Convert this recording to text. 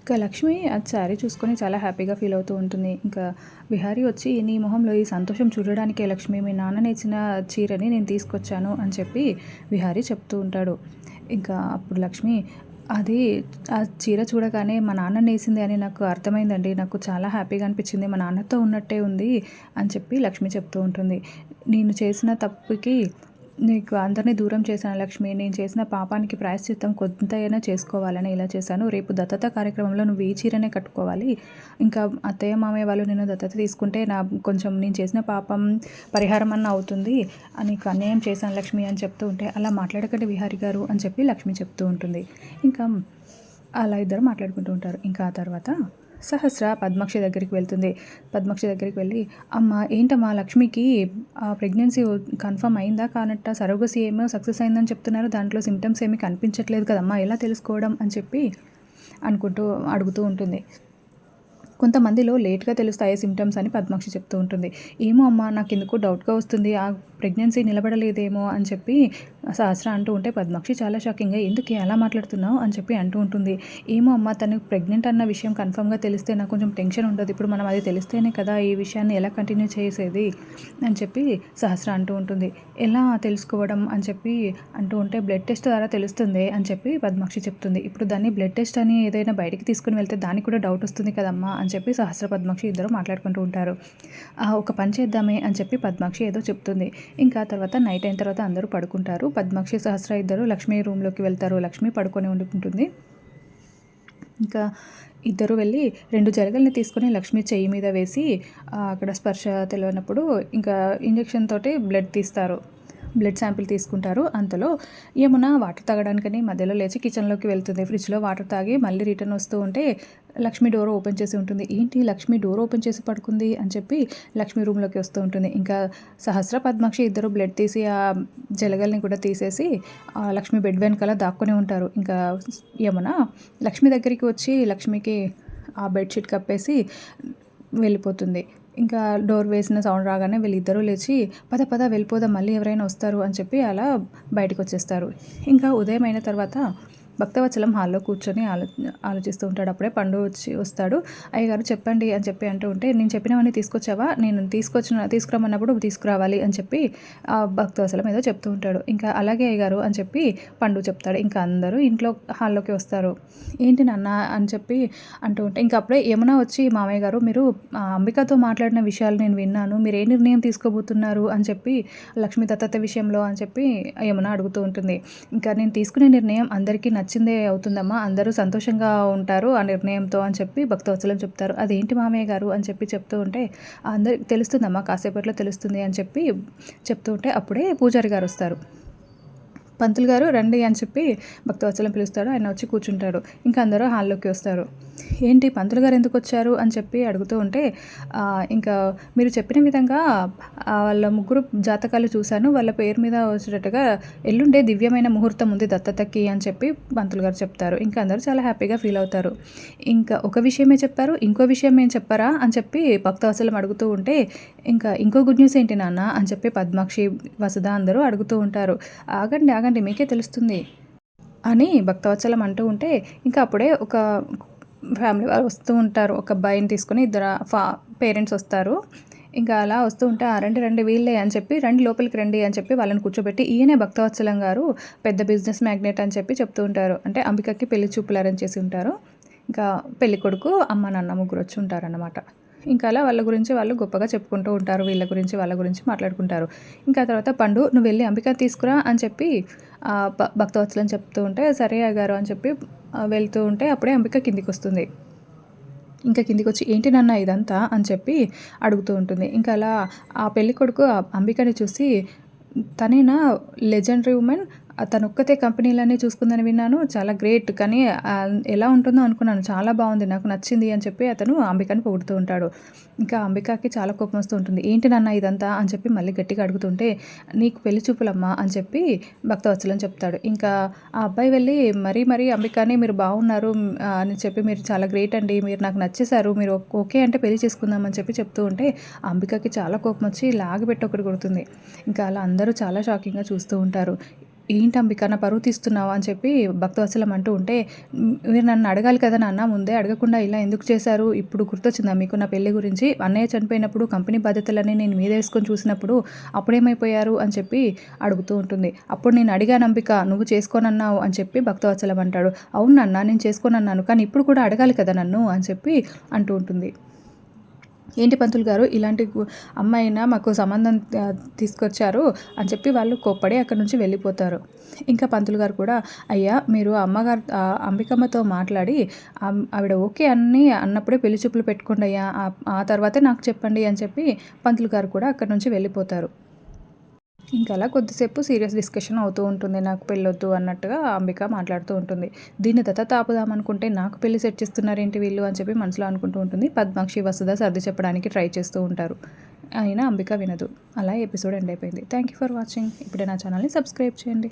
ఇంకా లక్ష్మి అది శారీ చూసుకొని చాలా హ్యాపీగా ఫీల్ అవుతూ ఉంటుంది. ఇంకా విహారీ వచ్చి నీ మొహంలో ఈ సంతోషం చూడడానికే లక్ష్మి మీ నాన్న ఇచ్చిన చీరని నేను తీసుకొచ్చాను అని చెప్పి విహారీ చెప్తూ ఉంటాడు. ఇంకా అప్పుడు లక్ష్మి అది ఆ చీర చూడగానే మా నాన్న నేసింది అని నాకు అర్థమైందండి. నాకు చాలా హ్యాపీగా అనిపించింది. మా నాన్నతో ఉన్నట్టే ఉంది అని చెప్పి లక్ష్మి చెప్తూ ఉంటుంది. నేను చేసిన తప్పుకి నీకు అందరినీ దూరం చేశాను లక్ష్మి. నేను చేసిన పాపానికి ప్రాయశ్చిత్తం కొంతైనా చేసుకోవాలని ఇలా చేశాను. రేపు దత్తత కార్యక్రమంలో నువ్వు ఈ చీరనే కట్టుకోవాలి. ఇంకా అత్తయ్య మామయ్య వాళ్ళు నేను దత్తత తీసుకుంటే నా కొంచెం నేను చేసిన పాపం పరిహారం అన్న అవుతుంది. నీకు అన్యాయం చేశాను లక్ష్మి అని చెప్తూ ఉంటే అలా మాట్లాడకండి విహారి గారు అని చెప్పి లక్ష్మి చెప్తూ ఉంటుంది. ఇంకా అలా ఇద్దరు మాట్లాడుకుంటూ ఉంటారు. ఇంకా ఆ తర్వాత సహస్ర పద్మాక్షి దగ్గరికి వెళ్తుంది. పద్మాక్షి దగ్గరికి వెళ్ళి అమ్మ ఏంటమ్మా లక్ష్మికి ప్రెగ్నెన్సీ కన్ఫర్మ్ అయిందా కానట్ట? సరోగసి ఏమో సక్సెస్ అయిందని చెప్తున్నారు. దాంట్లో సిమ్టమ్స్ ఏమీ కనిపించట్లేదు కదమ్మా ఎలా తెలుసుకోవడం? అని చెప్పి అనుకుంటూ అడుగుతూ ఉంటుంది. కొంతమందిలో లేట్గా తెలుస్తాయి సిమ్టమ్స్ అని పద్మాక్షి చెప్తూ ఉంటుంది. ఏమో అమ్మ నాకు ఎందుకు డౌట్గా వస్తుంది. ఆ ప్రెగ్నెన్సీ నిలబడలేదేమో అని చెప్పి సహస్ర అంటూ ఉంటే పద్మాక్షి చాలా షాకింగ్గా ఎందుకు ఎలా మాట్లాడుతున్నావు? అని చెప్పి అంటూ ఉంటుంది. ఏమో అమ్మ తను ప్రెగ్నెంట్ అన్న విషయం కన్ఫర్మ్గా తెలిస్తే నాకు కొంచెం టెన్షన్ ఉండదు. ఇప్పుడు మనం అది తెలిస్తేనే కదా ఈ విషయాన్ని ఎలా కంటిన్యూ చేసేది? అని చెప్పి సహస్ర అంటూ ఉంటుంది. ఎలా తెలుసుకోవడం? అని చెప్పి అంటూ ఉంటే బ్లడ్ టెస్ట్ ద్వారా తెలుస్తుంది? అని చెప్పి పద్మాక్షి చెప్తుంది. ఇప్పుడు దాన్ని బ్లడ్ టెస్ట్ అని ఏదైనా బయటికి తీసుకుని వెళ్తే దానికి కూడా డౌట్ వస్తుంది కదమ్మా? అని చెప్పి సహస్ర పద్మాక్షి ఇద్దరు మాట్లాడుకుంటూ ఉంటారు. ఒక పని చేద్దామే? అని చెప్పి పద్మాక్షి ఏదో చెప్తుంది. ఇంకా తర్వాత నైట్ అయిన తర్వాత అందరూ పడుకుంటారు. పద్మాక్షి సహస్ర ఇద్దరు లక్ష్మి రూమ్లోకి వెళ్తారు. లక్ష్మి పడుకొని ఉండుకుంటుంది. ఇంకా ఇద్దరు వెళ్ళి రెండు జరగల్ని తీసుకొని లక్ష్మి చెయ్యి మీద వేసి అక్కడ స్పర్శ తెలియనప్పుడు ఇంకా ఇంజక్షన్ తోటి బ్లడ్ తీస్తారు. బ్లడ్ శాంపిల్ తీసుకుంటారు. అంతలో యమున వాటర్ తాగడానికని మధ్యలో లేచి కిచెన్లోకి వెళ్తుంది. ఫ్రిడ్జ్లో వాటర్ తాగి మళ్ళీ రిటర్న్ వస్తూ ఉంటే లక్ష్మి డోర్ ఓపెన్ చేసి ఉంటుంది. ఏంటి లక్ష్మి డోర్ ఓపెన్ చేసి పడుకుంది అని చెప్పి లక్ష్మి రూమ్లోకి వస్తూ ఉంటుంది. ఇంకా సహస్ర పద్మాక్షి ఇద్దరు బ్లడ్ తీసి ఆ జలగల్ని కూడా తీసేసి లక్ష్మి బెడ్ వెనకాల దాక్కుని ఉంటారు. ఇంకా యమున లక్ష్మి దగ్గరికి వచ్చి లక్ష్మికి ఆ బెడ్షీట్ కప్పేసి వెళ్ళిపోతుంది. ఇంకా డోర్ వేసిన సౌండ్ రాగానే వీళ్ళిద్దరూ లేచి పద పద వెళ్ళిపోదాం మళ్ళీ ఎవరైనా వస్తారు అని చెప్పి అలా బయటకు వచ్చేస్తారు ఇంకా ఉదయం అయిన తర్వాత భక్తవచలం హాల్లో కూర్చొని ఆలో ఆలోచిస్తూ ఉంటాడు. అప్పుడే పండు వచ్చి వస్తాడు. అయ్యగారు చెప్పండి అని చెప్పి అంటూ ఉంటే నేను చెప్పినవన్నీ తీసుకొచ్చావా? నేను తీసుకొచ్చిన తీసుకురమ్మన్నప్పుడు తీసుకురావాలి అని చెప్పి ఆ భక్తవచలం ఏదో చెప్తూ ఉంటాడు. ఇంకా అలాగే అయ్యగారు అని చెప్పి పండు చెప్తాడు. ఇంకా అందరూ ఇంట్లో హాల్లోకి వస్తారు. ఏంటి నాన్న అని చెప్పి అంటూ ఉంటే ఇంకా అప్పుడే యమున వచ్చి మామయ్య గారు మీరు అంబికతో మాట్లాడిన విషయాలు నేను విన్నాను. మీరు ఏ నిర్ణయం తీసుకోబోతున్నారు? అని చెప్పి లక్ష్మీ దత్తత విషయంలో అని చెప్పి యమున అడుగుతూ ఉంటుంది. ఇంకా నేను తీసుకునే నిర్ణయం అందరికీ నచ్చిందే అవుతుందమ్మా. అందరూ సంతోషంగా ఉంటారు ఆ నిర్ణయంతో అని చెప్పి భక్తవత్సలం చెప్తారు. అదేంటి మామయ్య గారు? అని చెప్పి చెప్తూ ఉంటే అందరికి తెలుస్తుందమ్మా కాసేపట్లో తెలుస్తుంది అని చెప్పి చెప్తూ ఉంటే అప్పుడే పూజారి గారు వస్తారు. పంతులు గారు రండి అని చెప్పి భక్తవత్సలం పిలుస్తాడు. ఆయన వచ్చి కూర్చుంటాడు. ఇంకా అందరూ హాల్లోకి వస్తారు. ఏంటి పంతులు గారు ఎందుకు వచ్చారు? అని చెప్పి అడుగుతూ ఉంటే ఇంకా మీరు చెప్పిన విధంగా వాళ్ళ ముగ్గురు జాతకాలు చూశాను. వాళ్ళ పేరు మీద వచ్చేటట్టుగా ఎల్లుండే దివ్యమైన ముహూర్తం ఉంది దత్తతకి అని చెప్పి పంతులు గారు చెప్తారు. ఇంకా అందరూ చాలా హ్యాపీగా ఫీల్ అవుతారు. ఇంకా ఒక విషయమే చెప్పారు. ఇంకో విషయం ఏం చెప్పారా? అని చెప్పి భక్తవత్సలం అడుగుతూ ఉంటే ఇంకా ఇంకో గుడ్ న్యూస్ ఏంటి నాన్న అని చెప్పి పద్మాక్షి వసుధ అందరూ అడుగుతూ ఉంటారు. ఆగండి ఆగండి మీకే తెలుస్తుంది అని భక్తవత్సలం అంటూ ఉంటే ఇంకా అప్పుడే ఒక ఫ్యామిలీ వారు వస్తూ ఉంటారు. ఒక అబ్బాయిని తీసుకొని ఇద్దరు ఫా పేరెంట్స్ వస్తారు. ఇంకా అలా వస్తూ ఉంటే ఆ రండి రండి వీళ్ళే అని చెప్పి రండి లోపలికి రండి అని చెప్పి వాళ్ళని కూర్చోబెట్టి ఈయనే భక్తవత్సలం గారు పెద్ద బిజినెస్ మ్యాగ్నెట్ అని చెప్పి చెప్తూ ఉంటారు. అంటే అంబికకి పెళ్ళి చూపులు అరేంజ్ చేసి ఉంటారు. ఇంకా పెళ్ళికొడుకు అమ్మ నాన్న ముగ్గురు వచ్చి ఉంటారన్నమాట. ఇంకా అలా వాళ్ళ గురించి వాళ్ళు గొప్పగా చెప్పుకుంటూ ఉంటారు వీళ్ళ గురించి వాళ్ళ గురించి మాట్లాడుకుంటారు. ఇంకా తర్వాత పండు నువ్వు వెళ్ళి అంబిక తీసుకురా అని చెప్పి భక్తవత్సలం చెప్తూ ఉంటే సరే అగారు అని చెప్పి వెళ్తూ ఉంటే అప్పుడే అంబిక కిందికి వస్తుంది ఇంకా కిందికి వచ్చి ఏంటి నాన్న ఇదంతా? అని చెప్పి అడుగుతూ ఉంటుంది. ఇంకా అలా ఆ పెళ్ళి కొడుకు అంబికని చూసి తనేనా? Legendary women? తను ఒక్కతే కంపెనీలన్నీ చూసుకుందని విన్నాను. చాలా గ్రేట్. కానీ ఎలా ఉంటుందో అనుకున్నాను. చాలా బాగుంది. నాకు నచ్చింది అని చెప్పి అతను అంబికని పొగుడుతూ ఉంటాడు. ఇంకా అంబికాకి చాలా కోపం వస్తూ ఉంటుంది. ఏంటి నాన్న ఇదంతా? అని చెప్పి మళ్ళీ గట్టిగా అడుగుతుంటే నీకు పెళ్ళి చూపులమ్మా? అని చెప్పి భక్తవత్సలం చెప్తాడు. ఇంకా ఆ అబ్బాయి వెళ్ళి మరీ మరీ అంబికాని మీరు బాగున్నారు. అని చెప్పి మీరు చాలా గ్రేట్ అండి. మీరు నాకు నచ్చేశారు. మీరు ఓకే అంటే పెళ్ళి చేసుకుందామని చెప్పి చెప్తూ ఉంటే అంబికకి చాలా కోపం వచ్చి లాగిపెట్టి ఒకటి కొడుతుంది. ఇంకా అలా అందరూ చాలా షాకింగ్గా చూస్తూ ఉంటారు. ఏంటి అంబిక నా పరువు తీస్తున్నావు అని చెప్పి భక్తవత్సలం అంటూ ఉంటే మీరు నన్ను అడగాలి కదా నాన్న ముందే అడగకుండా ఇలా ఎందుకు చేశారు? ఇప్పుడు గుర్తొచ్చిందా మీకు నా పెళ్ళి గురించి? అన్నయ్య చనిపోయినప్పుడు కంపెనీ బాధ్యతలన్నీ నేను మీద వేసుకొని చూసినప్పుడు అప్పుడేమైపోయారు అని చెప్పి అడుగుతూ ఉంటుంది. అప్పుడు నేను అడిగాను అంబిక నువ్వు చేసుకోనన్నావు అని చెప్పి భక్తవత్సలం అంటాడు. అవును నాన్న నేను చేసుకోనన్నాను కానీ ఇప్పుడు కూడా అడగాలి కదా నన్ను అని చెప్పి అంటూ ఉంటుంది. ఏంటి పంతులు గారు ఇలాంటి అమ్మాయినా మాకు సంబంధం తీసుకొచ్చారు అని చెప్పి వాళ్ళు కోప్పడి అక్కడి నుంచి వెళ్ళిపోతారు. ఇంకా పంతులు గారు కూడా అయ్యా మీరు అమ్మగారు అంబికమ్మతో మాట్లాడి ఆవిడ ఓకే అని అన్నప్పుడే పెళ్ళి చూపులు పెట్టుకోండి అయ్యా ఆ- తర్వాతే నాకు చెప్పండి అని చెప్పి పంతులు గారు కూడా అక్కడి నుంచి వెళ్ళిపోతారు. ఇంకా అలా కొద్దిసేపు సీరియస్ డిస్కషన్ అవుతూ ఉంటుంది నాకు పెళ్ళొద్దు అన్నట్టుగా అంబిక మాట్లాడుతూ ఉంటుంది. దీన్ని దత్త తాపుదామనుకుంటే నాకు పెళ్ళి సెట్ చేస్తున్నారేంటి వీళ్ళు అని చెప్పి మనసులో అనుకుంటూ ఉంటుంది. పద్మాక్షి వసుధ సర్ది చెప్పడానికి ట్రై చేస్తూ ఉంటారు. అయినా అంబిక వినదు. అలా ఎపిసోడ్ ఎండ్ అయిపోయింది. Thank you for watching. ఇప్పుడే నా ఛానల్ని సబ్స్క్రైబ్ చేయండి.